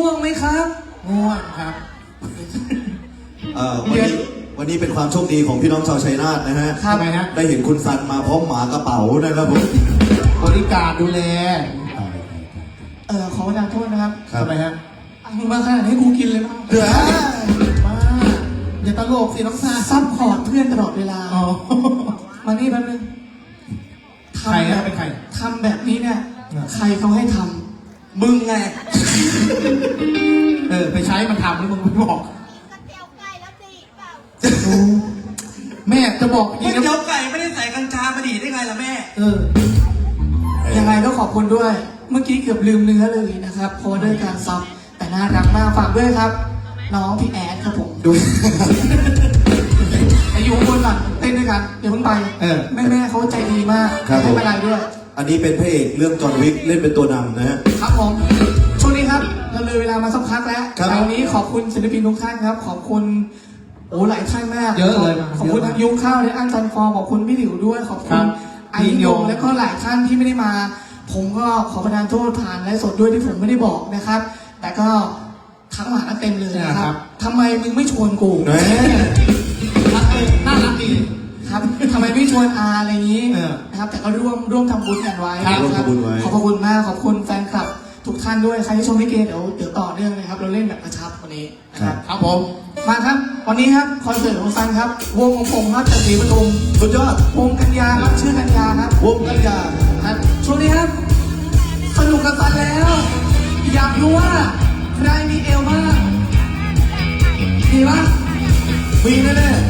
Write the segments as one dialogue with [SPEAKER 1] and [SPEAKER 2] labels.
[SPEAKER 1] ง่วงไหมครับ
[SPEAKER 2] ง่วงครับ
[SPEAKER 3] เอ่อวันนี้วันนี้เป็นความโชคดีของพี่น้องชาวชัยนาทนะฮะ
[SPEAKER 2] ครับทำไมฮะ
[SPEAKER 3] ได้เห็นคุณซันมาพร้อมหมากระเป๋านะครับผม
[SPEAKER 2] บริการดูแล
[SPEAKER 1] เออขอประทานโทษนะครับ
[SPEAKER 3] ครับ
[SPEAKER 2] ทำไมฮะ
[SPEAKER 1] เอามาขนาดให้กูกินเลยมั้ง
[SPEAKER 3] เดี๋ยว
[SPEAKER 2] มาอย่าตลกสิน้องซา
[SPEAKER 1] ซัพพอร์ตเพื่อนตลอดเวลา
[SPEAKER 2] อ๋อ
[SPEAKER 1] มานี่แป๊บนึง
[SPEAKER 2] ใคร
[SPEAKER 1] ทำแบ
[SPEAKER 2] ฮะ
[SPEAKER 1] บ
[SPEAKER 2] เป็นใคร
[SPEAKER 1] ทำแบบนี้เนี่ย
[SPEAKER 2] อะ
[SPEAKER 1] ใครเขาให้ทำ มึงไง
[SPEAKER 2] เออ ไปใช้มันทำแล้วมึงไม่บอก
[SPEAKER 4] กระเตียวไก่แล้วสิเปล่า
[SPEAKER 2] โอ้แม่จะบอก
[SPEAKER 5] ก๋วย
[SPEAKER 2] นะ
[SPEAKER 5] เตี๋ยวไก่ไม่ได้ใส่กัญชามาดีได้ไงล่ะแม่
[SPEAKER 2] เออ
[SPEAKER 1] ยังไงก็ขอบคุณด้วย เมื่อกี้เกือบลืมเนื้อเลยนะครับเพราะด้วยการซับแต่น่ารักมากฝากด้วยครับ น้องพี่แอดครับผม
[SPEAKER 2] ดู
[SPEAKER 1] อายุคนก่อนเต้นด้วยกันเดี๋ยวเพิ่งไป
[SPEAKER 2] เออ
[SPEAKER 1] แม่แม่ๆเขาใจดีมาก
[SPEAKER 3] ครับผ
[SPEAKER 1] ให้
[SPEAKER 3] ม
[SPEAKER 1] มาลายด้วย
[SPEAKER 3] อันนี้เป็นพระเอกเรื่องจอห์นวิกเล่นเป็นตัวนำนะฮะ
[SPEAKER 1] ครับผมช่วงนี้ครับเราเลยเวลามาสักพักแล้ว
[SPEAKER 3] ครับ
[SPEAKER 1] แต่วันนี้ขอบคุณศิลปินทุกท่านครับ ขอบคุณโอ้หลายท่านมาก
[SPEAKER 2] เยอะเลย
[SPEAKER 1] ขอบคุณ
[SPEAKER 2] เยอะมาก
[SPEAKER 1] ทั้งยุ้งข้าวและอันจันฟอร์ขอบคุณพี่หลิวด้วยขอบ
[SPEAKER 2] ครั
[SPEAKER 1] คุณ
[SPEAKER 2] บ
[SPEAKER 1] ไอโยงและก็หลายท่านที่ไม่ได้มา ผมก็ขอประทานโทษผ่านและสดด้วยที่ผมไม่ได้บอกนะครับ แต่ก็ทักมาหาเต็มเลยนะค
[SPEAKER 2] ครั
[SPEAKER 1] รับบทำไมมึงไม่ชวนกู
[SPEAKER 3] แหม
[SPEAKER 2] รักเลยน่ารักดี
[SPEAKER 1] ครับทำไมไม่ชวนอาอะไรอย่างนี้
[SPEAKER 2] เออ
[SPEAKER 1] นะครับ แต่ก็ร่วมร่วมทำบุญกันไว้
[SPEAKER 2] ครับ
[SPEAKER 3] ร่วมทำบุญไว้
[SPEAKER 1] ขอบพระคุณมากขอบคุณแฟนคลับ ทุกท่านด้วยใครที่ชมลิเกเดี๋ยวเดี๋ยวต่อเนื่องเลยครับ เราเล่นแบบกระชับวันนี้นะครับ
[SPEAKER 2] ครับผม
[SPEAKER 1] มาครับ วันนี้ครับคอนเสิร์ตของซันครับ วงของผมครับจากศรีปทุม
[SPEAKER 3] สุดยอด
[SPEAKER 1] วงกัญญาครับชื่อกัญญาครับ
[SPEAKER 3] วงกัญญา
[SPEAKER 1] ครับช่วงนี้ครับ สนุกกับซันแล้ว อยากรู้ว่าใครมีเอวบ้างมีปะ
[SPEAKER 3] มีแน่
[SPEAKER 1] มี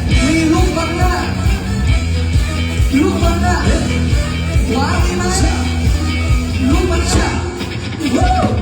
[SPEAKER 1] ลูกบังหน้า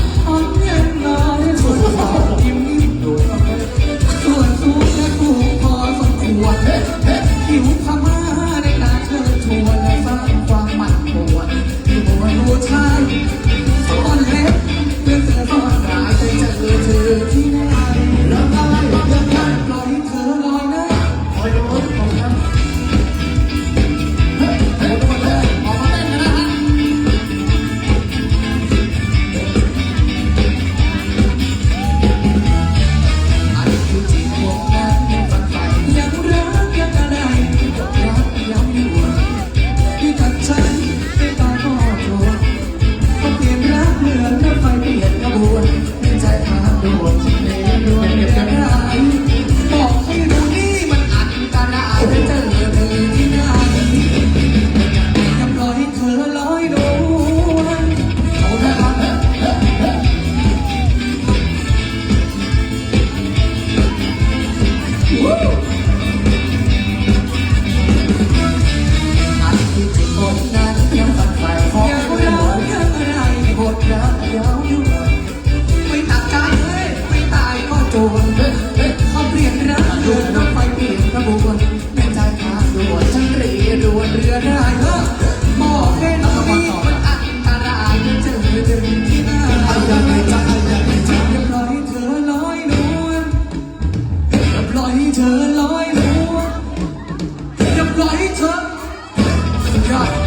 [SPEAKER 1] ก เหมือนรถไฟเปลี่ยนขบวนในใจทางด่วนที่เลี้ยงด่วนเดียวกันได้บอ อย่าปล่อยเธอ